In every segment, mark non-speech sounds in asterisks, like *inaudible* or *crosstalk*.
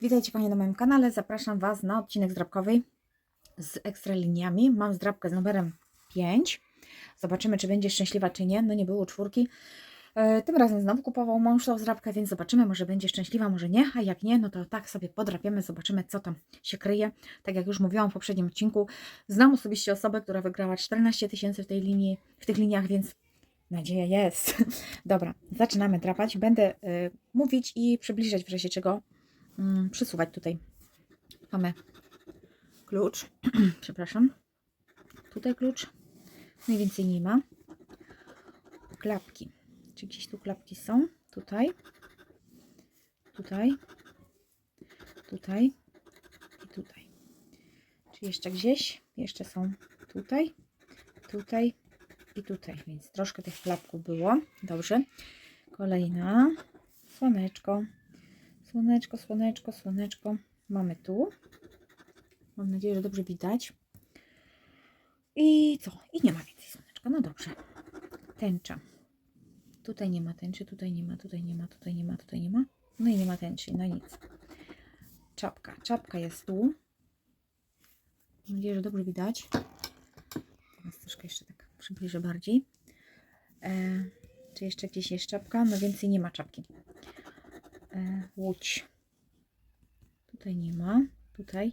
Witajcie Panie na moim kanale. Zapraszam Was na odcinek zdrabkowy z ekstra liniami. Mam zdrabkę z numerem 5. Zobaczymy, czy będzie szczęśliwa, czy nie. No nie było czwórki. E, Tym razem znowu kupował mąż tą zdrabkę, więc zobaczymy, może będzie szczęśliwa, może nie. A jak nie, no to tak sobie podrapiemy, zobaczymy, co tam się kryje. Tak jak już mówiłam w poprzednim odcinku, znam osobiście osobę, która wygrała 14 tysięcy w tej linii, w tych liniach, więc nadzieja jest. *laughs* Dobra, zaczynamy drapać. Będę y, mówić i przybliżać w razie czego mm, przysuwać tutaj. Mamy klucz, *clears throat* przepraszam. Tutaj klucz. Mniej więcej nie ma. Klapki. Czy gdzieś tu klapki są? Tutaj. Tutaj. Tutaj. I tutaj. Czy jeszcze gdzieś? Jeszcze są tutaj. Tutaj. I tutaj. Więc troszkę tych klapków było. Dobrze. Kolejna. Słoneczko. Słoneczko, słoneczko, słoneczko. Mamy tu. Mam nadzieję, że dobrze widać. I co? I nie ma więcej słoneczka. No dobrze. Tęcza. Tutaj nie ma tęczy, tutaj nie ma, tutaj nie ma, tutaj nie ma, tutaj nie ma. No i nie ma tęczy, no nic. Czapka. Czapka jest tu. Mam nadzieję, że dobrze widać. Teraz troszkę jeszcze tak przybliżę bardziej. E, czy jeszcze gdzieś jest czapka? No więcej nie ma czapki. E, łódź. Tutaj nie ma. Tutaj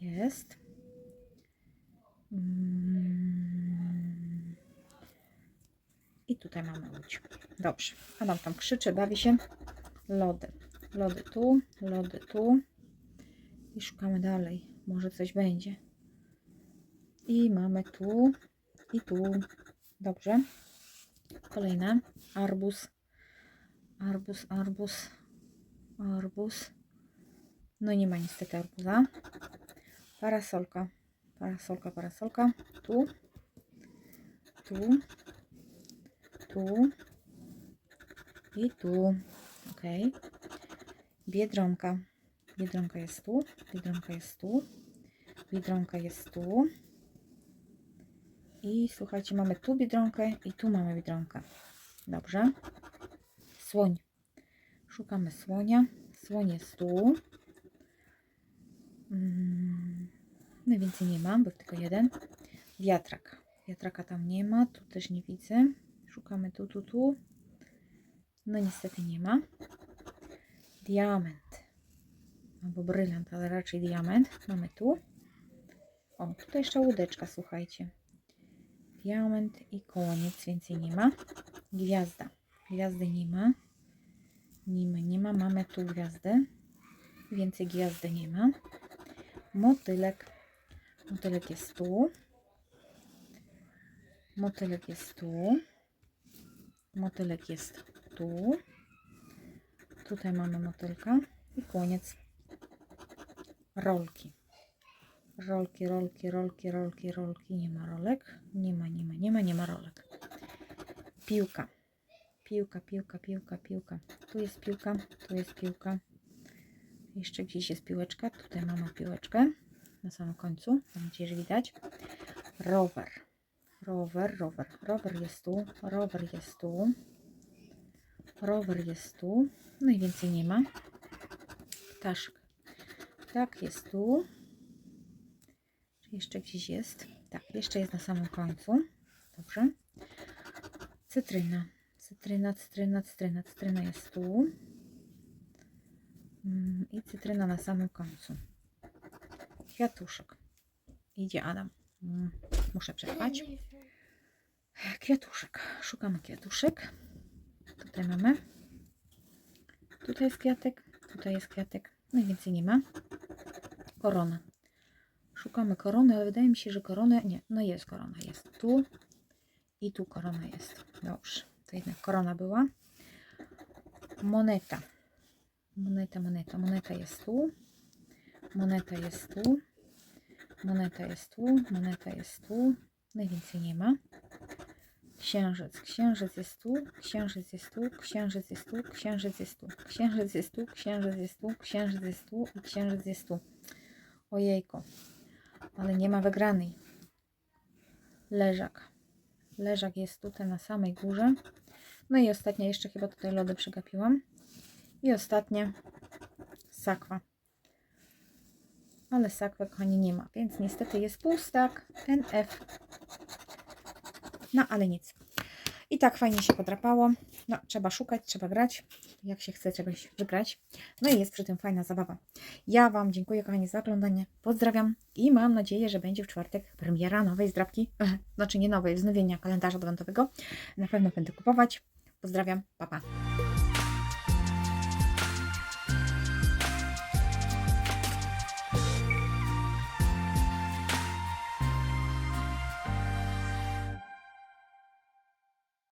jest. Mm. I tutaj mamy łódź. Dobrze. Adam tam krzyczy, bawi się. Lody. Lody tu, lody tu. I szukamy dalej. Może coś będzie. I mamy tu i tu. Dobrze. Kolejne. Arbus. Arbus, arbus, arbus. No nie ma niestety arbuza. Parasolka. Parasolka, parasolka. Tu. Tu. Tu. I tu. Ok. Biedronka. Biedronka jest tu. Biedronka jest tu. Biedronka jest tu. I słuchajcie, mamy tu biedronkę i tu mamy biedronkę. Dobrze. Słoń. Szukamy słonia. Słoń jest tu. Mm, No więcej nie mam, bo tylko jeden. Wiatrak. Wiatraka tam nie ma. Tu też nie widzę. Szukamy tu, tu, tu. No niestety nie ma. Diament. Albo brylant, ale raczej diament. Mamy tu. O, tutaj jeszcze łódeczka, słuchajcie. Diament i koniec, więcej nie ma. Gwiazda. Gwiazdy nie ma. Nie ma. Mamy tu gwiazdę. Więcej gwiazdy nie ma. Motylek. Motylek jest tu. Motylek jest tu. Motylek jest tu. Tutaj mamy motylka. I koniec. Rolki. Rolki, rolki, rolki, rolki, rolki. Nie ma rolek. Nie ma, nie ma, nie ma, nie ma rolek. Piłka. Piłka, piłka, piłka, piłka. Tu jest piłka, tu jest piłka. Jeszcze gdzieś jest piłeczka. Tutaj mamy piłeczkę na samym końcu. Mam nadzieję, że widać. Rower. Rower, rower. Rower jest tu. Rower jest tu. Rower jest tu. No i więcej nie ma. Ptaszek. Tak, jest tu. Jeszcze gdzieś jest? Tak, jeszcze jest na samym końcu. Dobrze. Cytryna. Cytryna, cytryna, cytryna. Cytryna jest tu. Mm, I cytryna na samym końcu. Kwiatuszek. Idzie Adam. Mm, Muszę przerwać. Kwiatuszek. Szukamy kwiatuszek. Tutaj mamy. Tutaj jest kwiatek. Tutaj jest kwiatek. No i więcej nie ma. Korona. Szukamy korony, ale wydaje mi się, że korona... Nie, no jest korona. Jest tu. I tu korona jest. Dobrze. To jednak korona była. Moneta. Moneta, moneta. Moneta jest tu. Moneta jest tu. Moneta jest tu. Moneta jest tu. Najwięcej nie ma. Księżyc. Księżyc jest tu. Księżyc jest tu. Księżyc jest tu. Księżyc jest tu. Księżyc jest tu. Księżyc jest tu. Księżyc jest tu. I księżyc jest tu. Ojejko. Ale nie ma wygranej. Leżak. Leżak jest tutaj na samej górze. No i ostatnia, jeszcze chyba tutaj lody przegapiłam. I ostatnie sakwa. Ale sakwy, kochani, nie ma, więc niestety jest pustak NF. No, ale nic. I tak fajnie się podrapało. No, trzeba szukać, trzeba grać, jak się chce czegoś wygrać. No i jest przy tym fajna zabawa. Ja Wam dziękuję, kochani, za oglądanie. Pozdrawiam i mam nadzieję, że będzie w czwartek premiera nowej zdrabki. Znaczy nie nowej, wznowienia kalendarza adwentowego. Na pewno będę kupować. Pozdrawiam, pa pa.